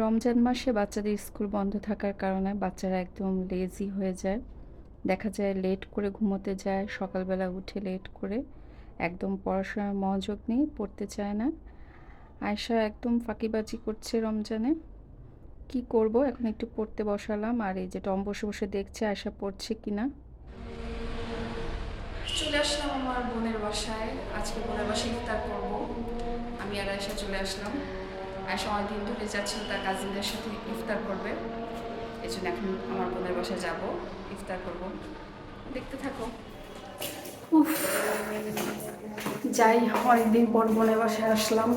রমজান মাসে বাচ্চাদের স্কুল বন্ধ থাকার কারণে বাচ্চারা একদম লেজি হয়ে যায়। দেখা যায় লেট করে ঘুমোতে যায়, সকালবেলা উঠে লেট করে একদম পড়াশোনার মনোযোগ নেই পড়তে চায় না। আয়শা একদম ফাঁকিবাজি করছে রমজানে। কি করব? এখন একটু পড়তে বসালাম আর এই যে টম বসে বসে দেখছে আয়সা পড়ছে কি না চলে আসলাম আমার বোনের বাসায়। আজকে বোনের বাসায় ইফতার করব। আমি আর আয়সা চলে আসলাম। আয়সা অনেকদিন ধরে যাচ্ছিল তার কাজিনদের সাথে ইফতার করবে। এই জন্য এখন আমার বোনের বাসায় যাব ইফতার করব। দেখতে থাকো। উফ যাই অনেকদিন পর বোনের বাসায় আসলাম।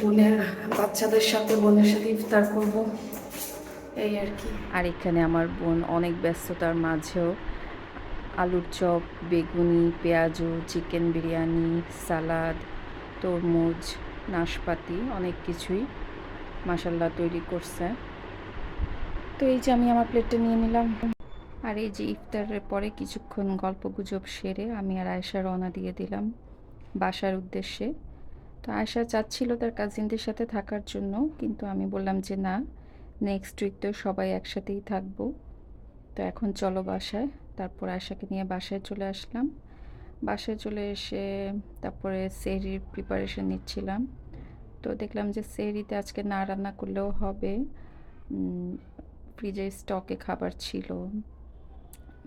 বোনের বাচ্চাদের সাথে বোনের সাথে ইফতার করব। এই আর কি। আর এখানে আমার বোন অনেক ব্যস্ততার মাঝেও আলুর চপ বেগুনি পেঁয়াজু চিকেন বিরিয়ানি সালাদ তরমুজ নাশপাতি, অনেক কিছুই মাসাল্লাহ তৈরি করছে। তো এই যে আমি আমার প্লেটটা নিয়ে নিলাম। আর এই যে ইফতারের পরে কিছুক্ষণ গল্প গুজব সেরে আমি আর আয়সা রওনা দিয়ে দিলাম বাসার উদ্দেশ্যে। তো আয়সা চাচ্ছিল তার কাজিনদের সাথে থাকার জন্য, কিন্তু আমি বললাম যে না নেক্সট উইক তো সবাই একসাথেই থাকব। তো এখন চলো বাসায়। তারপর আয়সাকে নিয়ে বাসায় চলে আসলাম। বাসায় চলে এসে তারপরে সেহরির প্রিপারেশন নিচ্ছিলাম। তো দেখলাম যে সেহরিতে আজকে না রান্না করলেও হবে। ফ্রিজে স্টকে খাবার ছিল।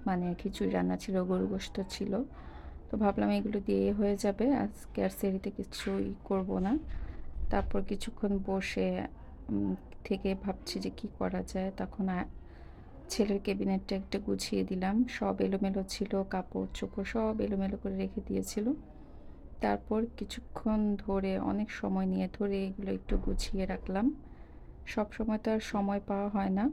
মানে খিচুড়ি রান্না ছিল, গরু গোস্ত ছিল। তো ভাবলাম এগুলো দিয়ে হয়ে যাবে। আজকে আর সেরিতে কিছুই করব না। তারপর কিছুক্ষণ বসে থেকে ভাবছি যে কি করা যায়। তখন ছেলের ক্যাবিনেটটা একটা গুছিয়ে দিলাম। সব এলোমেলো ছিল, কাপড় চোপড় সব এলোমেলো করে রেখে দিয়েছিল। তারপর কিছুক্ষণ ধরে, অনেক সময় নিয়ে ধরে এগুলো একটু গুছিয়ে রাখলাম। সব সময় তো আর সময় পাওয়া হয় না।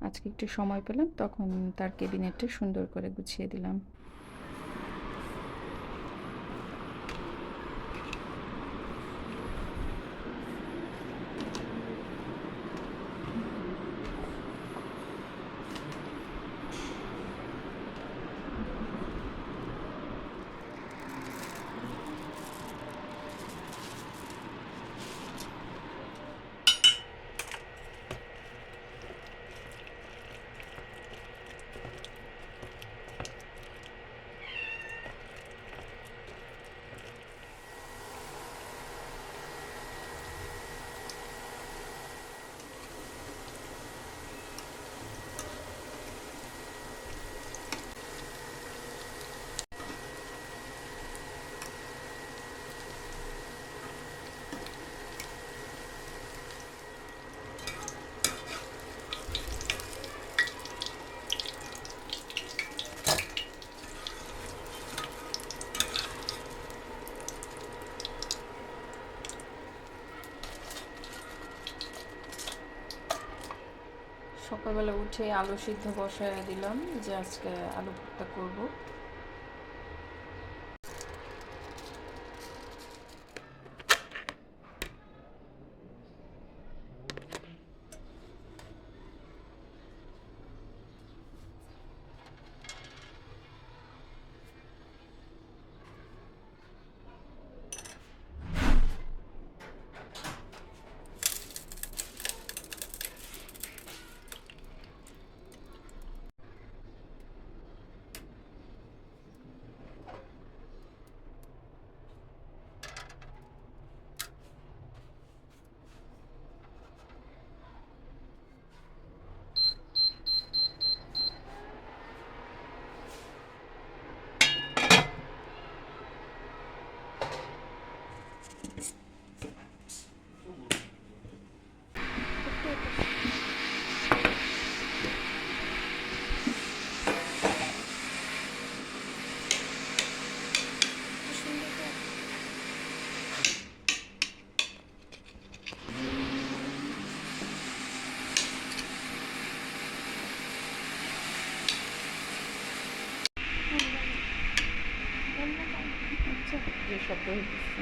আজকে একটু সময় পেলাম, তখন তার ক্যাবিনেটটা সুন্দর করে গুছিয়ে দিলাম। সকালবেলা উঠে আলু সিদ্ধ বসায় দিলাম যে আজকে আলু ভর্তা করব। যে শব্দ হইতেছে